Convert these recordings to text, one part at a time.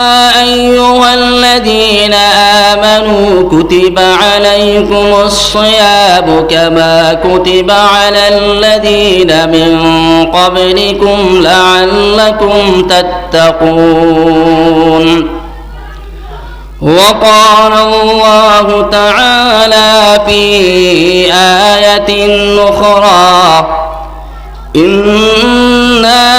أيها الذين آمنوا كتب عليكم الصيام كما كتب على الذين من قبلكم لعلكم تتقون وقال الله تعالى في آية أخرى إنا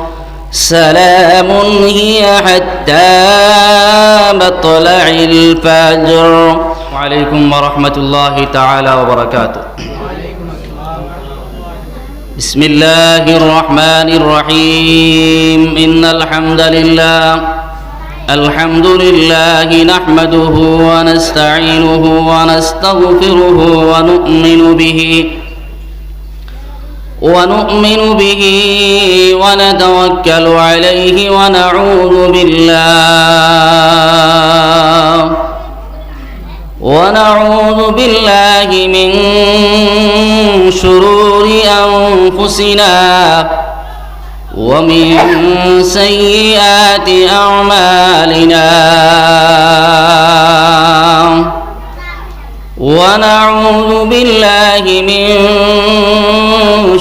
سلام هي حتى مطلع الفجر. وعليكم ورحمة الله تعالى وبركاته. بسم الله الرحمن الرحيم. إن الحمد لله الحمد لله نحمده ونستعينه ونستغفره ونؤمن به. ونؤمن به ونتوكل عليه ونعوذ بالله. ونعوذ بالله من شرور أنفسنا ومن سيئات أعمالنا. ونعوذ بالله من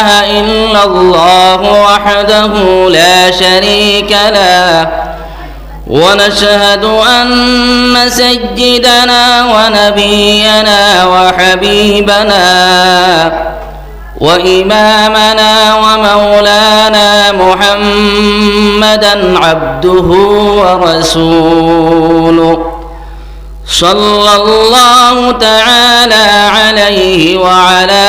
إله إلا الله وحده لا شريك له. ونشهد أن سيدنا ونبينا وحبيبنا وإمامنا ومولانا محمدا عبده ورسوله. صلى الله تعالى عليه وعلى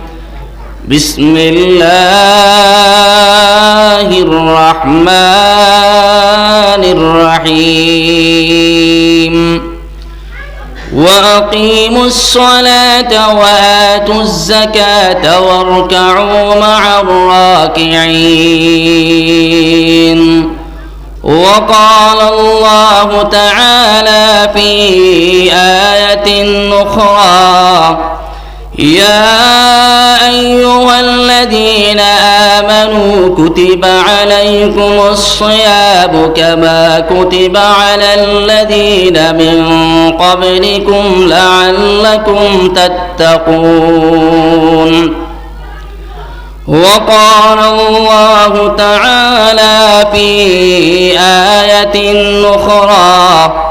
بسم الله الرحمن الرحيم. وأقيموا الصلاة وآتوا الزكاة واركعوا مع الراكعين. وقال الله تعالى في آية أخرى يا أيها الذين آمنوا كتب عليكم الصيام كما كتب على الذين من قبلكم لعلكم تتقون. وقال الله تعالى في آية أخرى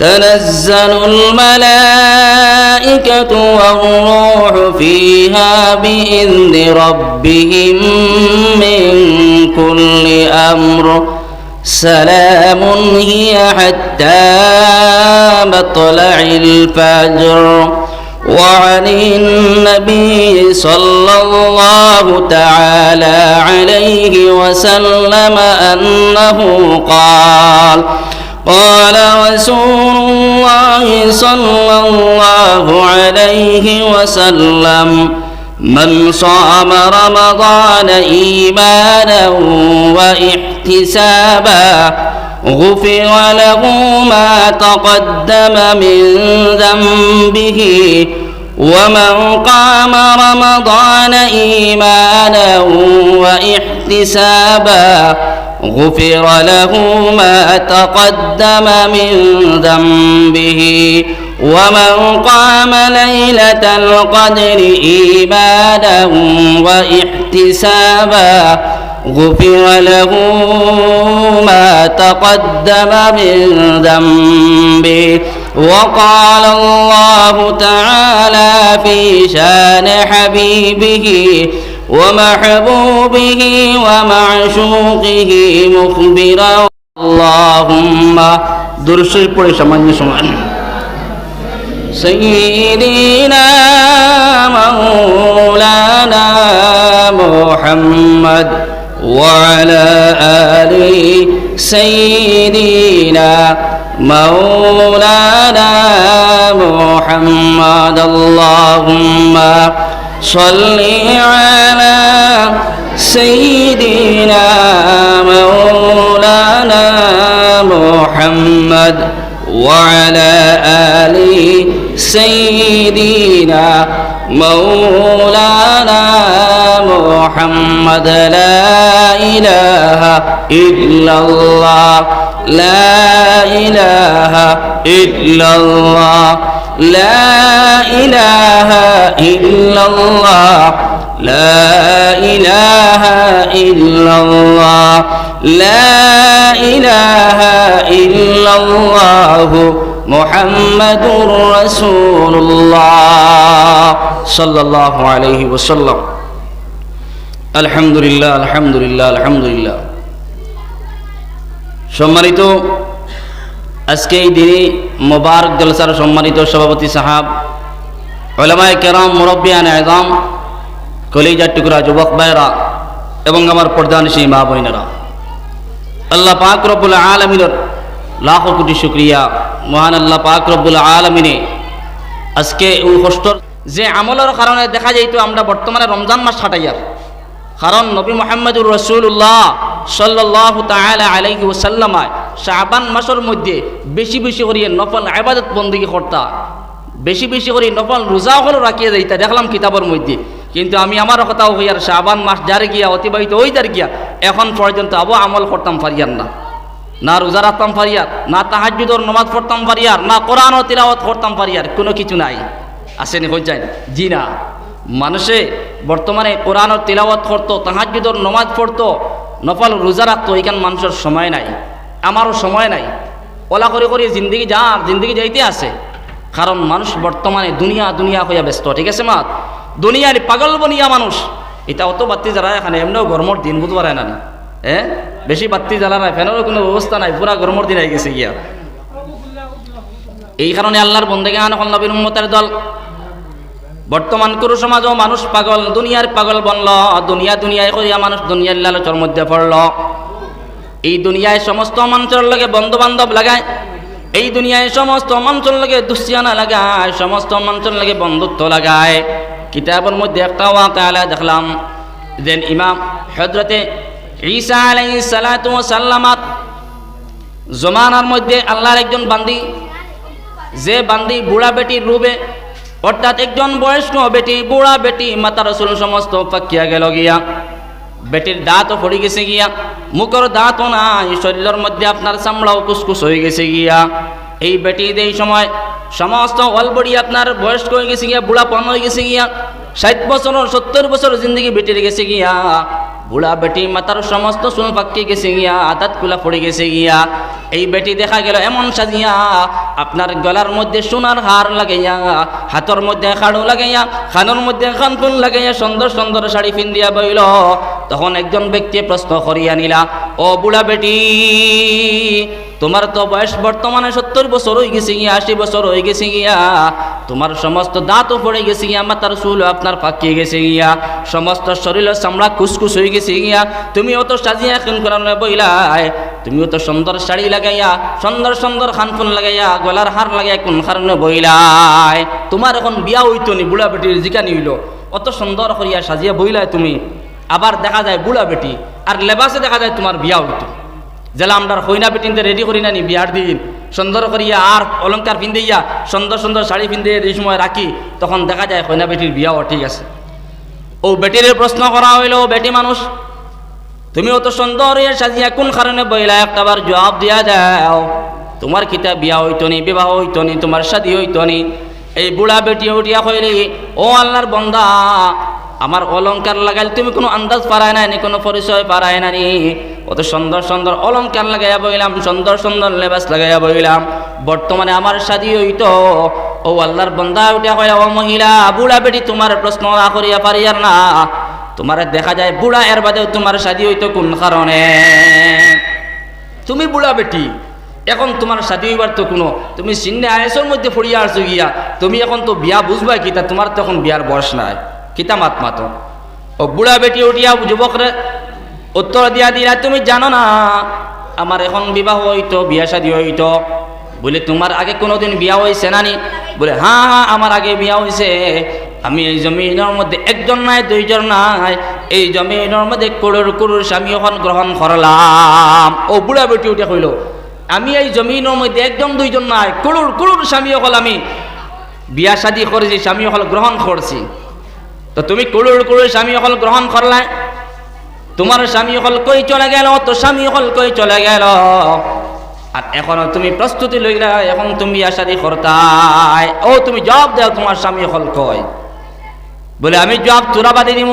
تنزل الملائكة والروح فيها بإذن ربهم من كل أمر. سلام هي حتى مطلع الفجر. وعن النبي صلى الله تعالى عليه وسلم أنه قال قال رسول الله صلى الله عليه وسلم من صام رمضان إيمانا وإحتسابا غفر له ما تقدم من ذنبه ومن قام رمضان إيمانا وإحتسابا غفر له ما تقدم من ذنبه. ومن قام ليلة القدر إيمانا وإحتسابا غفر له ما تقدم من ذنبه. وقال الله تعالى في شان حبيبه ومحبوبه ومعشوقه مخبرا اللهم درشي পড়ে সামান্য সময় سيدنا مولانا محمد وعلى آل سيدنا مولانا محمد اللهم صل على سيدنا مولانا محمد وعلى آل سيدنا مولانا محمد. لا إله إلا الله. لا إله إلا الله. لا إله إلا الله لا إله إلا الله لا إله إلا الله محمد رسول الله صلى الله عليه وسلم الحمد لله الحمد لله الحمد لله সম্মানিত আজকে এই দিনে মোবারক জলসার সম্মানিত সভাপতি সাহাব ওলামায় কেরাম, মুরব্বিয়ান আয়দাম কলিজার টুকরা যুবক ভাইরা এবং আমার প্রধান সেই মা বোনেরা। আল্লাহ পাক রব্বুল আলমিনের লাখ কোটি শুক্রিয়া। মহান আল্লাহ পাক রব্বুল আলমিনে আজকে ওই কষ্টর যে আমলের কারণে দেখা যাইতো আমরা বর্তমানে রমজান মাস কাটাইয়ার কারণ নবী মোহাম্মদুর রসুল্লাহ সাল্লাহ তালা আলাইহি ওসাল্লামায় শাহবান মাসের মধ্যে বেশি বেশি করিয়ে নফল আবাদত বন্দী কর্তা। বেশি বেশি করে নফল রোজা হল রাখিয়ে যাইতা দেখলাম কিতাবের মধ্যে। কিন্তু আমি আমার কথাও হইয়ার শাহবান মাস যারে গিয়া, অতিবাহিত ওই যার গিয়া, এখন পর্যন্ত আবু আমল করতাম পারিয়ার না। না রোজা রাখতাম পারিয়ার না তাহাজুদর নমাজ পড়তাম পারিয়ার না কোরআন ও তিলাওয়াত করতাম পারিয়ার কোনো কিছু নাই। আসেনি হয়ে যায় জি না। মানুষে বর্তমানে কোরআন তিলাওয়াত করতো তাহাজুদর নমাজ পড়তো, নফল রোজা রাখতো এইখান মানুষের সময় নাই, আমারও সময় নাই। ওলা করে করে জিন্দগি যার, জিন্দগি যাইতে আছে। কারণ মানুষ বর্তমানে দুনিয়া দুনিয়া হইয়া ব্যস্ত, ঠিক আছে মা? দুনিয়ার পাগল বনিয়া মানুষ। এটা অত বাত্তি জ্বালায় এখানে, এমনিও গরমের দিন বুধবার না হ্যাঁ বেশি বাত্তি জ্বালা নাই ফ্যানেরও কোনো ব্যবস্থা নাই, পুরা গরমের দিন হয়ে গেছে গিয়া। এই কারণে আল্লাহর বন্দেগে আনকল নবীর উম্মতের দল। বর্তমান কুরু সমাজও মানুষ পাগল, দুনিয়ার পাগল বনল, দুনিয়া দুনিয়ায় করিয়া মানুষ দুনিয়ার লালচর মধ্যে পড়ল। এই দুনিয়ায় সমস্ত মানুষের লগে বন্ধু বান্ধব লাগায়, এই দুনিয়ায় সমস্ত মানুষের লগে দুশ্চিয়ানা লাগায়, সমস্ত মানুষের লগে বন্ধুত্ব লাগায়। কিতাবের মধ্যে একটা ওয়াকালা দেখলাম দেন ইমাম হজরতে ঈসা আলাই সালাতু সাল্লামাত জমানার মধ্যে আল্লাহর একজন বান্দি, যে বান্দি বুড়া বেটির রূপে অর্থাৎ একজন বয়স্ক বেটি, বুড়া বেটি, মাতা রসুল সমস্ত পাকিয়া গেল গিয়া। বেটির দাঁতও পড়ে গেছে গিয়া। মুখর দাঁতও নাই, শরীরের মধ্যে আপনার চামড়াও কুসকুস হয়ে গেছে গিয়া। এই বেটি এই সময় সমস্ত অলবডি আপনার বয়স্ক হয়ে গেছে গিয়া বুড়া পান হয়ে গেছে গিয়া, ষাট বছর, সত্তর বছর জিন্দগি বেটির গেছে গিয়া। বুড়া বেটি মাতার সমস্ত সুন পাক্কি গেছে গিয়া, আদাত কুলা পড়ে গেছে গিয়া। এই বেটি দেখা গেল এমন সাজিয়া। আপনার গলার মধ্যে সোনার হার লাগাইয়া হাতর মধ্যে খাড়ু লাগাইয়া খানোর মধ্যে খানফুন লাগাইয়া সুন্দর সুন্দর শাড়ি পিন্দিয়া বইল তখন একজন ব্যক্তি প্রশ্ন করিয়া নিলা ও বুড়া বেটি তোমার তো বয়স বর্তমানে সত্তর বছর হয়ে গেছে গিয়া, আশি বছর হয়ে গেছে গিয়া। তোমার সমস্ত দাঁতও পড়ে গেছে গিয়া মাথার চুল আপনার পাকিয়ে গেছে গিয়া। সমস্ত শরীরের চামড়া কুসকুস হয়ে গেছে গিয়া। তুমি অত সাজিয়া এখন করানো বইলাই তুমি অত সুন্দর শাড়ি লাগাইয়া, সুন্দর সুন্দর খানফুন লাগাইয়া, গলার হার লাগাইয়া কোন কারণে বইলাই তোমার এখন বিয়া হইতো নি বুড়া বেটির জিকানি হইল অত সুন্দর করিয়া সাজিয়া বইলাই তুমি। আবার দেখা যায় বুড়া বেটি আর লেবাসে দেখা যায় তোমার বিয়া হইতো। জেলা আমরা হইনা বেটিনতে রেডি করি না নি, বিয়ার দিন। সুন্দর করিয়া আর অলঙ্কার পিন্দিয়া সুন্দর সুন্দর শাড়ি পিন্দে এই সময় রাখি, তখন দেখা যায় হইনা বেটির বিয়াও ঠিক আছে। ও বেটির প্রশ্ন করা হইল বেটি মানুষ তুমি অত সুন্দর, সাজিয়া কোন কারণে বইলা? একটাবার জবাব দিয়া যাও তোমার কিতা বিয়া হইতো নি, বিবাহ হইতো নি, তোমার শাদি হইতো নি? এই বুড়া বেটি উঠিয়া কইলি, ও আল্লাহর বন্দা, আমার অলংকার লাগাইল তুমি কোনো আন্দাজ পারায় না নি, কোনো পরিচয় পারায় না নি। অত সুন্দর সুন্দর অলংকার লাগাইয়া বইলাম, সুন্দর সুন্দর লেবাস লাগাইয়া বইলাম। বর্তমানে আমার শাদি হইতো, ও আল্লাহর বন্দা উঠিয়া কইলা ও মহিলা, বুড়া বেটি, তোমার প্রশ্ন না করিয়া পারিয়ার না। তোমার দেখা যায় বুড়া, এর বাদেও তোমার শাদি হইতো, কোন কারণে? তুমি বুড়া বেটি, এখন তোমার শাদি হইবার তো কোনো, তুমি সিন্নে আয়েসের মধ্যে ফড়িয়া আসছো গিয়া, তুমি এখন তো বিয়া বুঝবা কিতা তোমার তো এখন বিয়ার বয়স নাই। কিতা মাত মাতো? ও বুড়া বেটি, উঠিয়া যুবকরে উত্তর দিয়া দিলা, তুমি জানো না, আমার এখন বিবাহ হইতো, বিয়া শাদি হইতো। বলে, তোমার আগে কোনোদিন বিয়া হয়েছে নানি বলে হ্যাঁ হ্যাঁ আমার আগে বিয়া হয়েছে আমি এই জমিনের মধ্যে একজন নাই, দুইজন নাই। এই জমিনের মধ্যে করুর করুর স্বামী এখন গ্রহণ করলাম। ও বুড়া বেটি উঠে কইল, আমি এই জমিনের মধ্যে একজন, দুইজন নাই করুর করুর স্বামী হল আমি। বিয়া শাদি করেছি, স্বামী হল গ্রহণ করছি। তো তুমি করুর করুর স্বামী হল গ্রহণ করলাই? তোমার স্বামী হল কই চলে গেল? তো স্বামী হল কই চলে গেল? আর এখনও তুমি প্রস্তুতি লইলা, এখন তুমি আশাদি করতাই ও, তুমি জবাব দাও, তোমার স্বামী হল কয় বলে, আমি জবাব তোরা বাদে দিব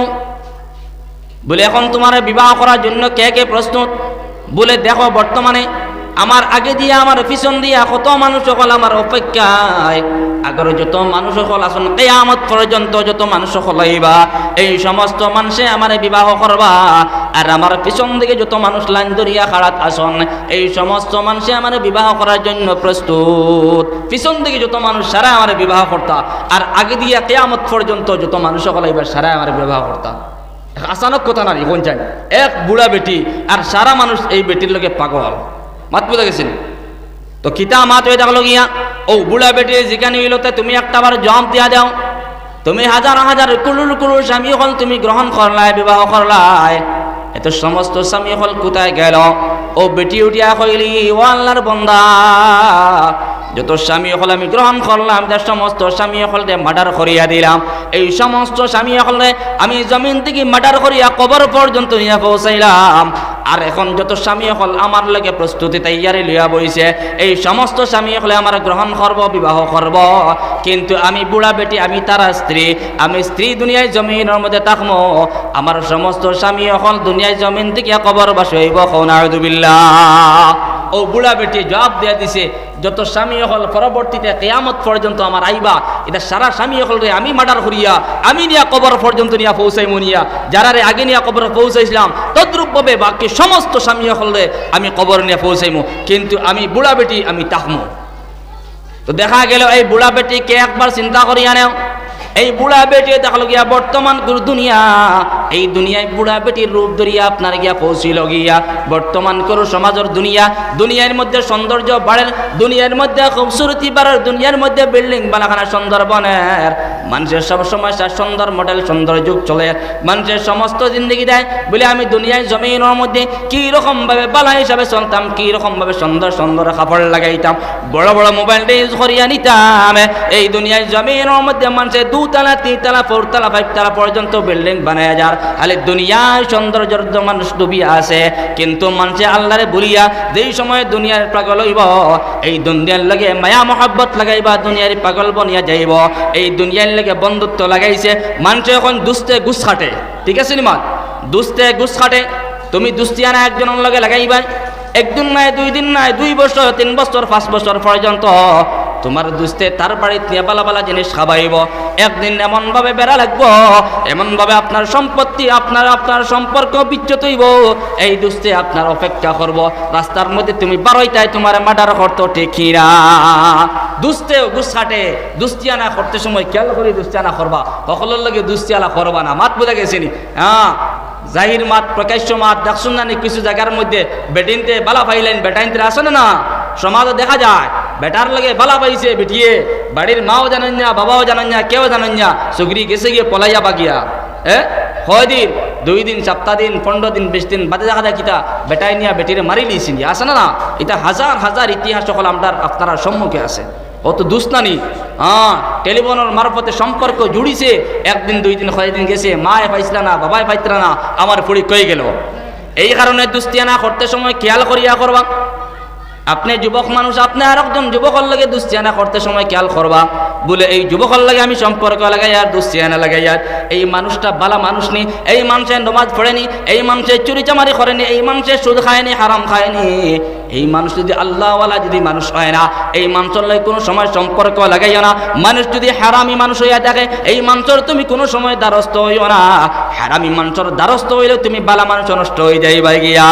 বলে, এখন তোমার বিবাহ করার জন্য কে কে প্রস্তুত? বলে, দেখো বর্তমানে আমার আগে দিয়ে, আমার পিছন দিয়া কত মানুষ সকল আমার অপেক্ষায়। আগরে যত মানুষ সকল আসুন কেয়ামত পর্যন্ত যত মানুষ সকল আইবা এই সমস্ত মানুষে আমার বিবাহ করবা। আর আমার পিছন দিকে যত মানুষ লাইন ধরিয়া খাড়াত আসন এই সমস্ত মানুষে আমার বিবাহ করার জন্য প্রস্তুত। পিছন দিকে যত মানুষ সারা আমার বিবাহ করতা, আর আগে দিয়া কেয়ামত পর্যন্ত যত মানুষ সকল আইবা সারা আমার বিবাহ করতা। আচানক কথা না কোন চাই এক বুড়া বেটি, আর সারা মানুষ এই বেটির লোকে পাগল। মাত বুঝা গেছেন তো কিতা মাত হয়ে থাকল গিয়া ও বুড়া বেটি যেখানে হইলতে তুমি একটা বার জম দিয়া দাও। তুমি হাজার হাজার কুলুর কুলুর স্বামী হল তুমি গ্রহণ করলাই বিবাহ করলাই এত সমস্ত স্বামী হল কোথায় গেল? ও বেটি উঠিয়া কইলি, ও আল্লাহর বন্দা। যত স্বামী হল আমি গ্রহণ করলাম, যে সমস্ত স্বামী হলতে মার্ডার করিয়া দিলাম, এই সমস্ত স্বামী হলে আমি জমিন থেকে মার্ডার করিয়া কবর পর্যন্ত নিয়ে পৌঁছাইলাম। আর এখন যত স্বামী হল আমার লগে প্রস্তুতি তৈয়ারি লিয়া বইছে, এই সমস্ত স্বামী হলে আমার গ্রহণ করব, বিবাহ করব। কিন্তু আমি বুড়া বেটি, আমি তারা স্ত্রী, আমি স্ত্রী দুনিয়ায় জমিনের মধ্যে থাকব। আমার সমস্ত স্বামী হল দুনিয়ায় জমিন থেকে কবর বাসইব খৌনাউদুবিল্লাহ ও বুড়া বেটি জবাব দিয়ে দিছে, যত স্বামী হল, পরবর্তীতে কেয়ামত পর্যন্ত আমার আইবা। এটা সারা স্বামী হল রে, আমি মার্ডার করিয়া, আমি নিয়া কবর পর্যন্ত নিয়া পৌঁছাই মুনিয়া যারা রে আগে নিয়া কবর পৌঁছাইছিলাম, তদ্রূপভাবে বাকি সমস্ত স্বামী হল রে, আমি কবর নিয়ে পৌঁছাইমু। কিন্তু আমি বুড়া বেটি, আমি তাহমু। তো দেখা গেল, এই বুড়া বেটিকে একবার চিন্তা করিয়া নেও? এই বুড়া বেটি দেখল গিয়া, বর্তমান দুনিয়া। এই দুনিয়ায় বুড়া বেটির রূপ ধরিয়া আপনার গিয়া পৌঁছিল গিয়া। বর্তমান করু সমাজের দুনিয়া। দুনিয়ার মধ্যে সৌন্দর্য বাড়ের দুনিয়ার মধ্যে খুবসুরতি বাড়ার দুনিয়ার মধ্যে বিল্ডিং বানাখানা সুন্দরবনের মানুষের সব সমস্যা সুন্দর মডেল সুন্দর যুগ চলে। মানুষের সমস্ত জিন্দগি দেয় বলে আমি দুনিয়ায় জমিনের মধ্যে কি রকম ভাবে বালা হিসাবে চলতাম কি রকম ভাবে সুন্দর সুন্দর কাপড় লাগাইতাম। বড় বড় মোবাইল ইউজ করিয়া নিতাম। এই দুনিয়ায় জমিনের মধ্যে মানুষের দুতলা, তিনতলা ফোরতলা ফাইভতলা পর্যন্ত বিল্ডিং বানায় যার। খালি দুনিয়ায় সৌন্দর্যের তো মানুষ ডুবিয়া আছে। কিন্তু মানুষে আল্লাহরে বলিয়া যেই সময় দুনিয়ার পাগল হইব, এই দুনিয়ার লগে মায়া মহাব্বত লাগাইবা, দুনিয়ার পাগল বনিয়া যাইব। এই দুনিয়ার লগে বন্ধুত্ব লাগাইছে। মানুষে এখন দুস্তে গুছ খাটে। ঠিক আছে নিমাত দুস্তে গুছ খাটে। তুমি দুস্তিয়ানা একজনের লগে লাগাইবা একদিন নাই, দুই দিন নাই, দুই বছর, তিন বছর, পাঁচ বছর পর্যন্ত তোমার দুস্তে তার বাড়িতে নিয়ে বালা বালা জিনিস খাবাইব একদিন এমনভাবে বেড়া লাগবো, এমনভাবে আপনার সম্পত্তি, আপনার আপনার সম্পর্ক বিচ্যুত হইব। এই দুস্তে আপনার অপেক্ষা করব। রাস্তার মধ্যে তুমি বারোইটায় তোমার মার্ডার করতো টেকিরা দুস্তেও গুসাটে দুস্তিয়ানা করতে সময় খেয়াল করে দুস্তিয়ানা করবা। সকলের লগে দুস্তিয়ানা করবা না। মাত বোঝা গেছিনি হ্যাঁ জাহির মাত, প্রকাশ্য মাত, দেখছুন না কিছু জায়গার মধ্যে বেটিনতে বালা পাইলেন, বেটাইনতে আসে না সমাজও দেখা যায়, বেটার লগে বালা পাইছে বেটিয়ে, বাড়ির মাও জানেন না, বাবাও জানেন না, কেউ জানেন না, সুগরি গেছে গিয়ে পলাইয়া বাগিয়া হ্যাঁ ছয় দিন? দুই দিন, সপ্তাহ দিন, পনেরো দিন, বিশ দিন, বাদে দেখা যায় কিতা বেটাই নিয়া বেটিরে মারি লিয়েছি আসে না না? এটা হাজার হাজার ইতিহাস সকল আপনার আপনারা সম্মুখে আছে। অত দুস্তানি। হ্যাঁ টেলিফোনের মারফতে সম্পর্ক জুড়িছে। একদিন, দুই দিন, কয়েকদিন গেছে। মায়ে পাইছিল না, বাবাই পাইছিল না, আমার পড়ি কয়ে গেল। এই কারণে দুস্তিয়ানা করতে সময় খেয়াল করিয়া করবা। আপনি যুবক মানুষ, আপনি আর একজন যুবকর লাগে দুশ্চিয়ানা করতে সময় খেয়াল করবা। বলে, এই যুবকর লাগে আমি সম্পর্ক লাগাই আর দুশ্চিয়ানা লাগাই আর। এই মানুষটা বালা মানুষ নি, এই মানুষের নমাজ পড়েনি এই মানুষের চুরি চামারি করেনি এই মানুষের সুদ খায়নি হারাম খায়নি এই মানুষ যদি আল্লাহওয়ালা যদি মানুষ হয় না, এই মানুষের লাগে কোনো সময় সম্পর্ক লাগাইও না। মানুষ যদি হারামি মানুষ হইয়া থাকে, এই মানুষের তুমি কোনো সময় দ্বারস্থ হইও না। হারামি মানুষের দ্বারস্থ হইলে তুমি বালা মানুষ নষ্ট হয়ে যাইবা গিয়া।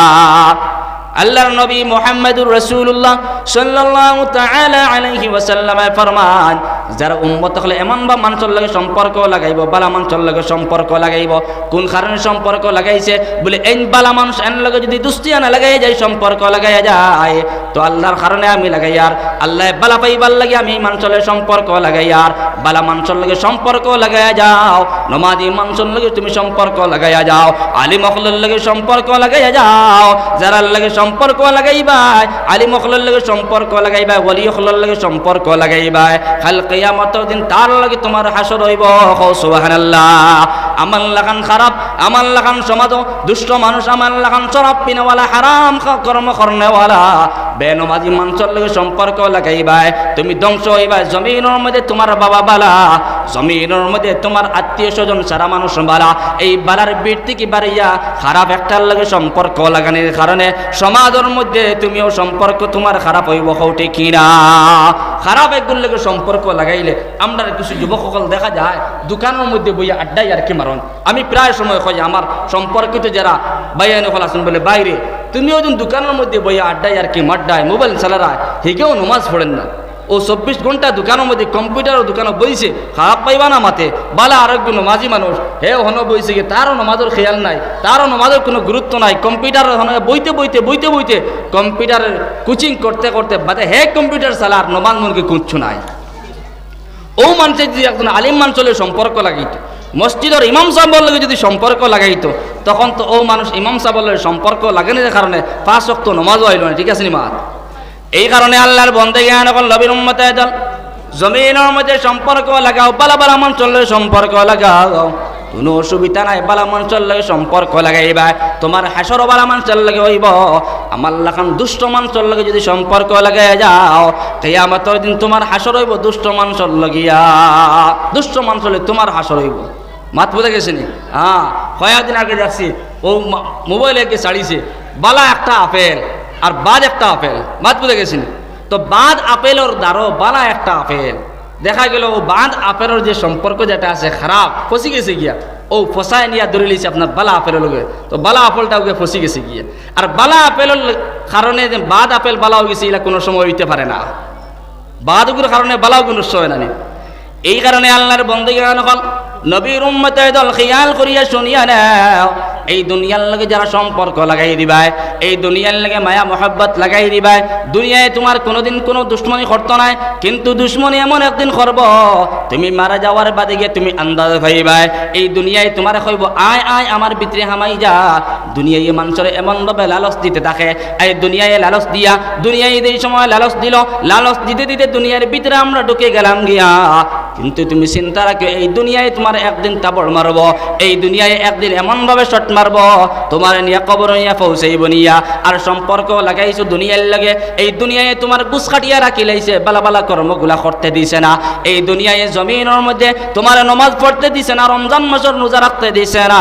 আল্লাহর নবী মোহাম্মদুর রসুল্লাহ সাল্লাল্লাহু তাআলা আলাইহি ওয়াসাল্লামে ফরমান, যারা উম্মত হলে এমন বা মানুষের লাগে সম্পর্ক লাগাইব, বালা মানুষের লাগে সম্পর্ক লাগাইব, কোন কারণে সম্পর্ক লাগাইছে, বলে এই বালা মানুষ এন লগে যদি দুস্তিয়ানা লাগাই যায়, সম্পর্ক লাগাইয়া যায়, তো আল্লাহর কারণে আমি লাগাই আর, আল্লাহ বালা পাইবার লাগে আমি মানুষের সম্পর্ক লাগাই আর, বালা মানুষের লগে সম্পর্ক লাগাইয়া যাও, নমাজি মানুষের লগে তুমি সম্পর্ক লাগাইয়া যাও, আলী মখলের লগে সম্পর্ক লাগাইয়া যাও যারা লাগে সম্পর্ক লাগাইবাই, আলী মখলের লগে সম্পর্ক লাগাইবা ওলি হলের লগে সম্পর্ক লাগাইবাই। খাল কিয়ামতের দিন তার লগে তোমার হাসর হইব। সুবহানাল্লাহ। আমার লাগান খারাপ, আমার লাগান সমাজ দুষ্ট মানুষ আমার লাগান শরাব পিনেওয়ালা, হারাম কর্ম করনেওয়ালা। বেনমাজি মানুষের লগে সম্পর্ক লাগাইবাই। তুমি ধ্বংস হইবা জমিনের মধ্যে তোমার বাবা বালা। জমিনের মধ্যে তোমার আত্মীয় স্বজন সারা মানুষ বালা এই বালার বৃত্তি কি বাড়িয়া খারাপ একটার লগে সম্পর্ক লাগানোর কারণে সমাজের মধ্যে তুমিও সম্পর্ক তোমার খারাপ হইব হৌটে কিনা। খারাপ একগুলোর লগে সম্পর্ক লাগাইলে আমরা কিছু যুবক সকল দেখা যায় দোকানের মধ্যে বইয়া আড্ডাই আর কি মারন আমি প্রায় সময় কই আমার সম্পর্কিত যারা বাইয়ানি হল আসুন বলে বাইরে তুমিও যখন দোকানের মধ্যে বইয়া আড্ডায় আর কি মাড্ডায়, মোবাইল চালারায় হিকেও নমাজ পড়েন না। ও চব্বিশ ঘণ্টা দোকানের মধ্যে কম্পিউটার দোকানে বইছে, খারাপ পাইবা না মাতে। বালা আরোগ্য নমাজি মানুষ, হে হন বইছে কি, তারও নমাজের খেয়াল নাই, তারও নমাজের কোনো গুরুত্ব নাই। কম্পিউটার বইতে বইতে বইতে বইতে কম্পিউটারের কোচিং করতে করতে বাদে হে কম্পিউটার চালা আর নমাজ মনকে কুচ্ছু নাই। ও মানুষের যদি একজন আলিম মানুষের সম্পর্ক লাগাইত মসজিদের ইমাম সাহেবের লগে যদি সম্পর্ক লাগাইতো? তখন তো ও মানুষ ইমাম সাহেবের লগে সম্পর্ক লাগানোর কারণে পাঁচ অক্ত নমাজও আইল না, ঠিক আছে নি মা? এই কারণে আল্লাহর বন্দে জ্ঞান এখন নবীর উম্মতে জমিনের মধ্যে সম্পর্ক লাগাও বালা বালা মঞ্চলের সম্পর্ক লাগাও। কোনো অসুবিধা নাই, বালা মঞ্চল লাগে সম্পর্ক লাগাইবা। তোমার হাসর বালা মঞ্চল লাগে হইব। আমার লাখান দুষ্ট মানুষের লাগে যদি সম্পর্ক লাগাই যাও, কেয়ামতের দিন তোমার হাসর হইব, দুষ্ট মানুষের লগিয়া। দুষ্ট হলে তোমার হাসর হইব। মাত বুঝে গেছে নি? হ্যাঁ কয়েকদিন আগে যাচ্ছি। ও মোবাইলে কে ছাড়িছে বালা একটা আপেল আর বাদ একটা আপেল। বাদ বুঝে গেছেন তো বাদ আপেলের দ্বারো বালা একটা আপেল। দেখা গেল ও বাঁধ আপেলের যে সম্পর্ক যেটা আছে খারাপ, ফসি গেছে গিয়া। ও ফসায় নিয়ে ধরে লিছে আপনার বালা আপেলের লগে। তো বালা আপেলটা ওকে ফসি গেছে গিয়া। আর বালা আপেলের কারণে যে বাদ আপেল বালা হয়ে গেছে এগুলা কোনো সময় হইতে পারে না। বাদগুলোর কারণে বালাও কোনো হয় না নি। এই কারণে আল্লাহর বন্দী হল নবীর উম্মতে দল খেয়াল করিয়া শুনিয়া নাও, এই দুনিয়ার লগে যারা সম্পর্ক লাগাই দিবায়, এই দুনিয়ার লগে মায়া মহব্বত লাগাই দিবায়, দুনিয়ায় তোমার কোনোদিন কোনো দুশ্মনী করতো নাই, কিন্তু দুশ্মনী এমন একদিন করব, তুমি মারা যাওয়ার বাদে গিয়ে তুমি আন্দাজ ভাইবাই এই দুনিয়ায় তোমার কইব, আয় আয়, আমার ভিতরে হামাই যা, দুনিয়ায় মানুষের এমনভাবে লালচ দিতে থাকে, এই দুনিয়ায় লালচ দিয়া, দুনিয়ায় এই সময় লালচ দিল লালচ দিতে দিতে দুনিয়ার ভিতরে আমরা ঢুকে গেলাম গিয়া কিন্তু তুমি চিন্তা রাখো এই দুনিয়ায় তোমার একদিন তাবড় মারব, এই দুনিয়ায় একদিন এমনভাবে শট মারব, তোমার নিয়ে কবর নিয়ে পৌঁছাইব নিয়া আর সম্পর্ক লাগাইছো দুনিয়ার লাগে, এই দুনিয়ায় তোমার গুছ কাটিয়া রাখি লাইছে বালা বালা কর্মগুলা করতে দিছে না, এই দুনিয়ায় জমিনের মধ্যে তোমার নমাজ পড়তে দিছে না, রমজান মাসের রোজা রাখতে দিছে না,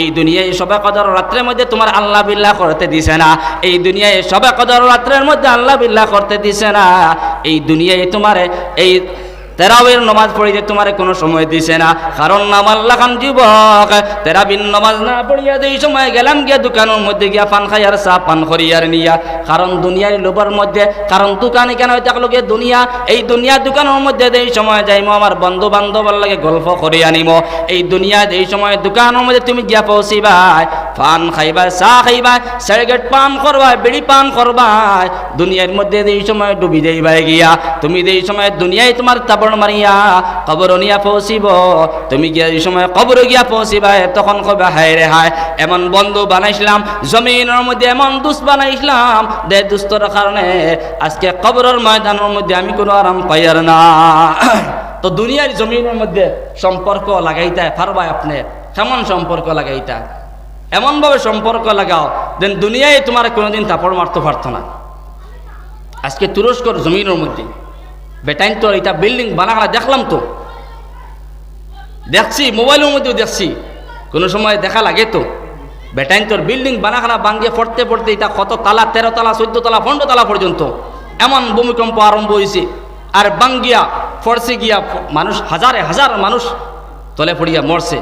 এই দুনিয়ায় সবে কদর রাত্রের মধ্যে তোমার আল্লাহ বিল্লাহ করতে দিছে না, এই দুনিয়ায় সবে কদর রাত্রের মধ্যে আল্লাহ বিল্লাহ করতে দিছে না, এই দুনিয়ায় তোমার এই তেরাবির নমাজ পড়িতে তোমার কোনো সময় দিছে না। কারণ নামাল লাখান যুবক, তেরাবির নমাজ না পড়িয়া যেই সময় গেলাম, গিয়া দোকানের মধ্যে গিয়া পান খাই আর চা, পান করিয়ার নিয়া। কারণ দুনিয়ার লোভের মধ্যে, কারণ দোকানে কেন থাকল গিয়ে দুনিয়া? এই দুনিয়া দোকানের মধ্যে যেই সময় যাইমো, আমার বন্ধু বান্ধবের লাগে গল্প করে আনিম এই দুনিয়া যেই সময় দোকানের মধ্যে তুমি গিয়া পৌঁছিবাই পান খাইবাই, চা খাইবাই সিগারেট পান করবাই, বিড়ি পান করবাই, দুনিয়ার মধ্যে যেই সময় ডুবি যাইবাই গিয়া, তুমি যেই সময় দুনিয়ায় তোমার তাবড় মারিয়া, কবর নিয়া পৌঁছিব, তুমি গিয়া এই সময় কবর গিয়া পৌঁছিবাই, তখন কবে হায় রে হায়, এমন বন্ধু বানাইছিলাম, জমিনের মধ্যে এমন দুস বানাইছিলাম, দে দুস্তর কারণে আজকে কবরের ময়দানের মধ্যে আমি কোনো আরাম পাইয়ার না। তো দুনিয়ার জমিনের মধ্যে সম্পর্ক লাগাইতে পারবা আপনি, কেমন সম্পর্ক লাগাইতা? এমনভাবে সম্পর্ক লাগাও দেন দুনিয়ায় তোমার কোনোদিন তাপড় মারতে পারতো না। আজকে তুরস্কর জমিনের মধ্যে, বেটাইন তো এটা বিল্ডিং বানাগলা দেখলাম তো। দেখছি, মোবাইলের মধ্যেও দেখছি, কোনো সময় দেখা লাগে তো। বেটাইন তোর বিল্ডিং বানাখানা বাঙ্গিয়ে পড়তে পড়তে এটা কত তালা, তেরো তালা, চোদ্দ তালা, পনেরো তালা পর্যন্ত। এমন ভূমিকম্প আরম্ভ হয়েছে। আর বাঙ্গিয়া ফরসে গিয়া মানুষ, হাজারে হাজার মানুষ তলে পড়িয়া মরছে।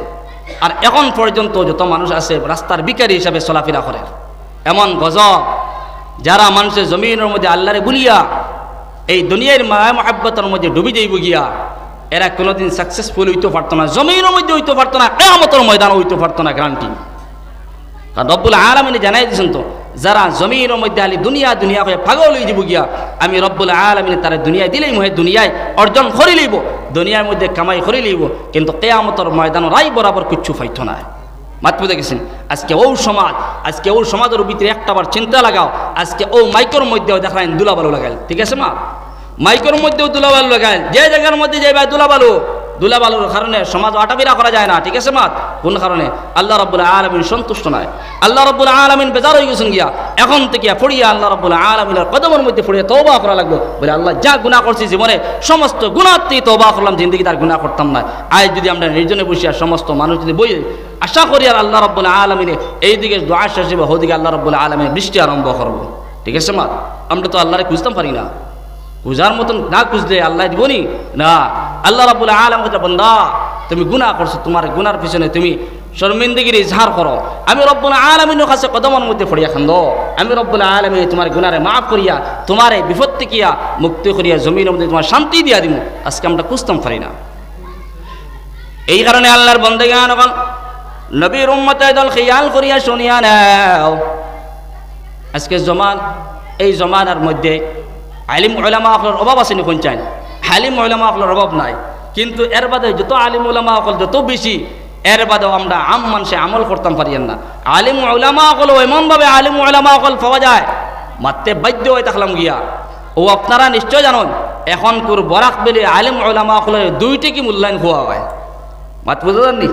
আর এখন পর্যন্ত যত মানুষ আছে, রাস্তার বিকারী হিসাবে চলাফেরা করে। এমন গজব, যারা মানুষের জমিনের মধ্যে আল্লাহরে বুলিয়া, এই দুনিয়ার মায়া মহাব্বতের মধ্যে ডুবি যাইব গিয়া এরা কোনোদিন সাকসেসফুল হইতে পারত না, জমিনের মধ্যে হইতে পারত না কেমতর ময়দান হইতে পারত না গ্রান্টি কারণ রব্বুল আলমিনে জানাই দিয়েছেন তো যারা জমিনের মধ্যে আলি দুনিয়া দুনিয়া হয়ে পাগল হয়ে যাব গিয়া, আমি রব্বুল আলমিনে তারা দুনিয়ায় দিলেই মহে দুনিয়ায় অর্জন করে লইব, দুনিয়ার মধ্যে কামাই করে লইব, কিন্তু কেয়ামতর ময়দান রাই বরাবর কিচ্ছু ফাইত না। মাতবু দেখেছেন আজকে ও সমাজ, আজকে ও সমাজের ভিতরে একটাবার চিন্তা লাগাও, আজকে ও মাইকের মধ্যেও দেখালেন দুলাবালু লাগাইল, ঠিক আছে মা? মাইকের মধ্যেও দুলাবালু লাগাইল, যে জায়গার মধ্যে যাইবা দুলাবালু দুলাবালুর কারণে সমাজ আটাবিরা করা যায় না, ঠিক আছে মাত? কোন কারণে? আল্লাহ রব্বুল আলমিন সন্তুষ্ট নয়। আল্লাহ রব্বুল আলমিন বেজার হয়ে গেছেন গিয়া, এখন থেকে ফড়িয়া আল্লাহ রব্বুল আলমিনের কদমের মধ্যে ফড়িয়ে তৌবা করা লাগবে। বলে আল্লাহ যা গুণা করছি জীবনে, সমস্ত গুণার্থী তৌবা করলাম জিন্দগি তার গুণা করতাম না। আজ যদি আমরা নির্জনে বসিয়া সমস্ত মানুষ যদি বই, আশা করি আর আল্লাহ রব্বুল আলমিনে এইদিকে দোয়া শেষ হবে ওদিকে আল্লাহ রব্বুল আলমিনে বৃষ্টি আরম্ভ করব। ঠিক আছে মাত? আমরা তো আল্লাহরে খুঁজতাম পারি না। খুঁজার মতন না খুঁজলে আল্লাহ দিবনি? না। আল্লাহ রাবুল আলম বন্দা, তুমি গুনাহ করছ, তোমার গুনার পিছনে তুমি শর্মিন্দগিরি ইজহার করো। আমি রব্বুল আলমিনের কাছে কদমের মধ্যে পড়িয়া খান্দ। আমি রব্বুল আলমী তোমার গুনারে মাফ করিয়া, তোমারে বিপত্তি কিয়া, মুক্তি করিয়া জমিনের মধ্যে তোমার শান্তি দিয়া দিব আজকে আমরা খুঁজতাম পারি না। এই কারণে আল্লাহর বন্দে গান নবীর দল খেয়াল করিয়া শুনিয়া নাও। আজকে জমান, এই জমানার মধ্যে আলিম ওলামা আকলের অভাব আছে নি চাই। হালিম ওলামা আকলের অভাব নাই। কিন্তু এর বাদে যত আলিম ওলামা আকল যত বেশি এর বাদেও আমরা আম মানুষে আমল করতাম পারিয়েন না। আলিম ওলামা আকল এমনভাবে আলিম ওলামা আকল পাওয়া যায় মাত্রে বাধ্য হয়ে থাকলাম গিয়া। ও আপনারা নিশ্চয় জানুন, এখন কোর বরাক বেলে আলিম ওলামা আকলের দুইটি কি মূল্যায়ন হওয়া হয়? মাত বুঝতে পারেননি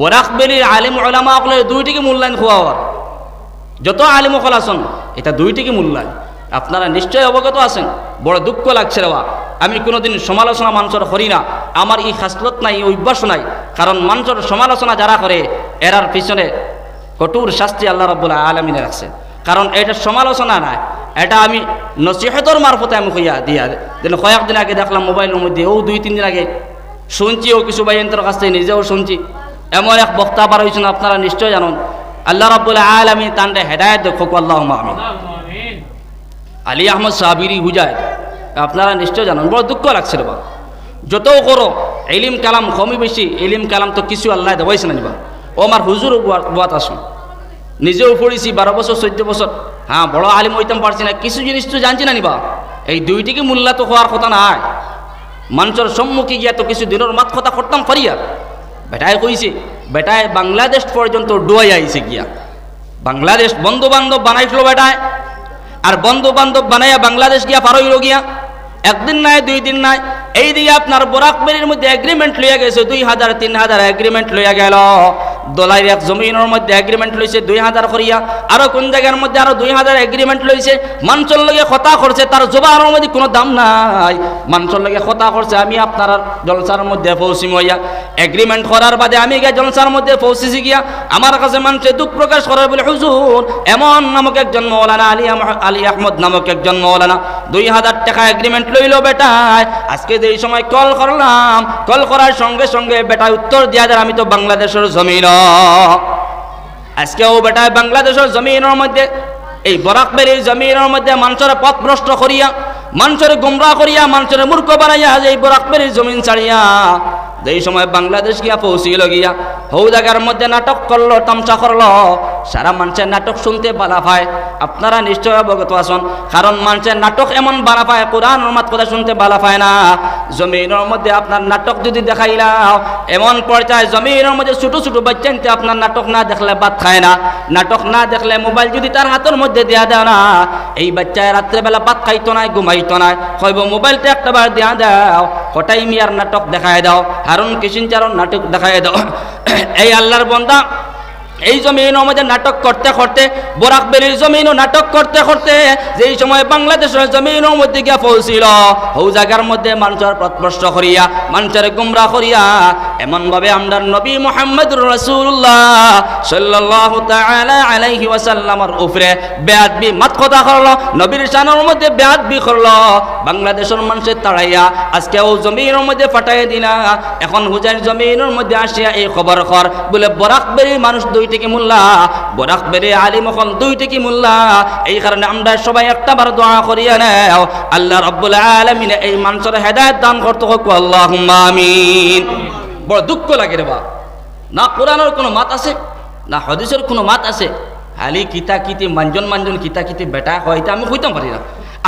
বরাক বেলির আলিম ওলামা আকলের দুইটি কি মূল্যায়ন হওয়া হওয়ার যত আলিম অকল আসন এটা দুইটিকে মূল্যায়ন? আপনারা নিশ্চয় অবগত আছেন। বড় দুঃখ লাগছে রেওয়া আমি কোনোদিন সমালোচনা মানুষের করি না। আমার এই খাসলত নাই, এই অভ্যাস নাই। কারণ মানুষের সমালোচনা যারা করে, এরার পিছনে কঠোর শাস্তি আল্লাহ রব্বুল্লাহ আলমিনে রাখছে কারণ এটা সমালোচনা নাই এটা আমি নসিহতর মারফতে আমি হইয়া দিয়া যেন কয়েকদিন আগে দেখলাম মোবাইলের মধ্যে, ও দুই তিন দিন আগে শুনছি, ও কিছু বাইন্তের কাছ থেকে নিজেও শুনছি। এমন এক বক্তা বার হয়েছেন আপনারা নিশ্চয় জানুন। আল্লাহ রাব্বুল আলমী তান্ডে হেদায়ত দেখুক আল্লাহ আমি আলী আহমদ সাহাবিরি হুজায় আপনারা নিশ্চয় জানেন, বড় দুঃখ লাগছে রে বা। যত করো, এলিম কালাম কমই বেশি, এলিম কালাম তো কিছু আল্লাহ দেওয়াইছে না নিবা। ও আমার হুজুর বাত আসুন। নিজেও পড়েছি, বারো বছর, চোদ্দ বছর। হ্যাঁ বড় আলিম হইতাম, পারছি না। কিছু জিনিস তো জানছি না নিবা। এই দুইটিকে মূল্য তো হওয়ার কথা নাই। মানুষের সম্মুখে গিয়া তো কিছু দিনের মাত কথা করতাম আর বেটায় কইছে বেটায় বাংলাদেশ পর্যন্ত ডুয়াই আইছে গিয়া। বাংলাদেশ বন্ধু বান্ধব বানাইছিল বেটায় আর বন্ধু বান্ধব বানাইয়া বাংলাদেশ গিয়া পারইল গিয়া, একদিন নাই, দুই দিন নাই, এই দিকে আপনার বোরাকবেরির মধ্যে এগ্রিমেন্ট লইয়া গেছে, দুই হাজার, তিন হাজার এগ্রিমেন্ট লইয়া গেল। দোলাই এক জমিনের মধ্যে এগ্রিমেন্ট লইছে দুই হাজার করিয়া। আরও কোন জায়গার মধ্যে আরও দুই হাজার এগ্রিমেন্ট লইছে? মানুষের লগে কথা করছে, তার জবানের মধ্যে কোনো দাম নাই। মানুষের লগে কথা করছে, আমি আপনার জলসার মধ্যে পৌঁছি মইয়া এগ্রিমেন্ট করার বাদে আমি গিয়ে জলসার মধ্যে পৌঁছেছি গিয়া, আমার কাছে মানুষে দুঃখ প্রকাশ করার বলে, হুজুর, এমন নামক একজন মৌলানা আলী আলী আহমদ নামক একজন মৌলানা, দুই হাজার টাকা এগ্রিমেন্ট লইল বেটায়। আজকে যেই সময় কল করলাম কল করার সঙ্গে সঙ্গে বেটায় উত্তর দিয়া দেয় আমি তো বাংলাদেশের জমিন আজকেও বেটায় বাংলাদেশের জমিনের মধ্যে, এই বরাকবেরির জমিনের মধ্যে মানুষের পথ ভ্রষ্ট করিয়া, মানুষের গুমরা করিয়া, মানুষের মূর্খ বানাইয়া এই বরাকবেরির জমিন ছাড়িয়া যেই সময় বাংলাদেশ গিয়া পৌঁছিল গিয়া হৌ জায়গার মধ্যে নাটক করল তামসা করল। সারা মানুষের নাটক শুনতে বালা পায়। আপনারা নিশ্চয় অবগত আছেন, কারণ মানুষের নাটক এমন বালা পায়, কোরআন মাত কথা শুনতে বালা পায় না। জমিনের মধ্যে আপনার নাটক যদি দেখাইলাও, এমন পর্যায়ে জমিনের মধ্যে ছোট ছোট বাচ্চানতে আপনার নাটক না দেখলে ভাত খায় না। নাটক না দেখলে মোবাইল যদি তার হাতের মধ্যে দেয়া দেয় না এই বাচ্চায় রাত্রেবেলা ভাত খাইতো না, ঘুমাইতো না। কইব, মোবাইলটা একটা বার দেয়া দাও। হঠাই মিয়ার নাটক দেখায় দাও, হারুন কিসিনচারণ নাটক দেখায় দাও। এই আল্লাহর বন্দা, এই জমিন আমাদের নাটক করতে করতে, বরাক বেরির জমিনও নাটক করতে করতে, যেই সময় বাংলাদেশের জমিনের মধ্যে গিয়া পৌঁছিল হৌ জায়গার মধ্যে মানুষের প্রত্নষ্ট করিয়া, মানুষের গুমরা করিয়া এমন ভাবে আমরা নবী মোহাম্মদ রসুল্লাহ সাল্লাহ আলাইহি ওয়াসাল্লামর উপরে বেয়াদবি মাত কথা করল, নবীর শানের মধ্যে বেয়াদবি করল। বাংলাদেশের মানুষের তাড়াইয়া আজকে ও জমিনের মধ্যে ফাটাই দিলা। এখন হুজাইর জমিনের মধ্যে আসিয়া এই খবর কর বলে বরাক বেরির মানুষ দুই থেকে মোল্লা, বরাক বেরে আলিম এখন দুই থেকে মোল্লা। এই কারণে আমরা সবাই একটা বার দোয়া করিয়া নেও। আল্লাহ রব্বুল আলমিন এই মানুষের হেদায়ত দান করতে হোক আল্লাহ আমিন। বড় দুঃখ লাগে রে বা না কোরআনের কোনো মাত আছে, না হদিসের কোনো মাত আছে। খালি কিতা কিতি, মানজন মানজন কিতা কিতি বেটা হয়, এটা আমি হইতাম পারি না।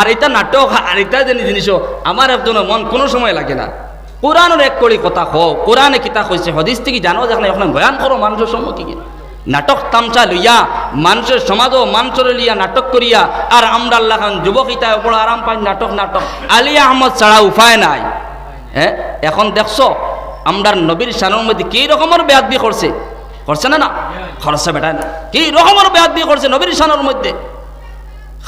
আর এটা নাটক, আর এটা যে জিনিস, আমার একজন মন কোনো সময় লাগে না। কোরআনের এক কড়ি কথা হও কোরআনে কিতা কইছে, হদিস থেকে জানো যখন এখন বয়ান করো মানুষের সম্মুখীন। নাটক তামচা লইয়া, মানুষের সমাজও মানুষের লিয়া নাটক করিয়া, আর আমরা আল্লাহ খান যুবক ইতায় বড় আরাম পাই নাটক নাটক। আলী আহমদ ছাড়া উপায় নাই। হ্যাঁ এখন দেখছ আমরার নবীর শানের মধ্যে কি রকমের বেয়াদবি করছে? করছে না না? খরচা বেটা না। কি রকমের বেয়াদবি করছে নবীর শানের মধ্যে?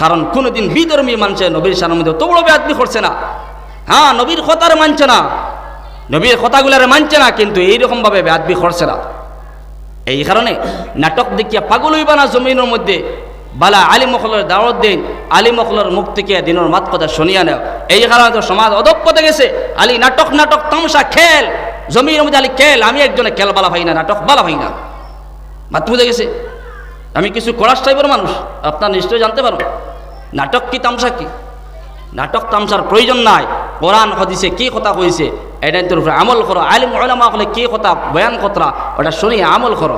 কারণ কোনোদিন বিধর্মী মানছে নবীর শানের মধ্যে তো বড় বেয়াদবি করছে না। হ্যাঁ নবীর কথার মানছে না। নবীর কথাগুলারে মানছে না, কিন্তু এইরকম ভাবে বেয়াদবি করছে না। এই কারণে নাটক দেখিয়া পাগল হইবা না জমিনের মধ্যে। বালা আলী মখলের দাওয়াত দিন, আলী মখলের মুখ থেকে দিনের মাত কথা শুনিয়া নেও। এই কারণে তো সমাজ অদক্ষতে গেছে। আলী নাটক নাটক, তামসা, খেল। জমির মধ্যে আলী খেল, আমি একজনে খেল বালা ভাই না, নাটক বালা ভাই না। মাত বুঝে গেছে? আমি কিছু করাস টাইপের মানুষ, আপনার নিশ্চয় জানতে পারো। নাটক কি তামসা কি? নাটক তামসার প্রয়োজন নাই। কোরআন, হদিসে কি কথা কইছে? এটাই তোর উপরে আমল করো আলিম ওলামা হলে কি কথা বয়ান কথা ওটা শুনি আমল করো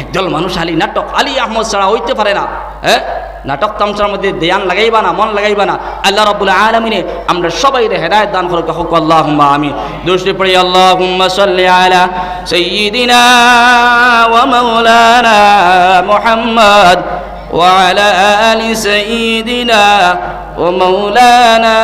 একদল মানুষ আলী নাটক আলী আহমদ ছাড়া হইতে পারে না হ্যাঁ নাটক তামসার মধ্যে দেয়ান লাগাইবা না মন লাগাইবা না আল্লাহ রব্বুল আলমিনে আমরা সবাই রে হেদায়ত দান করো কাহক আল্লাহ আমি দৃষ্টি পড়ি আল্লাহ সাল্লি আলা সৈয়দিনা ওয়া মাওলানা মুহাম্মদ وعلى آل سيدنا ومولانا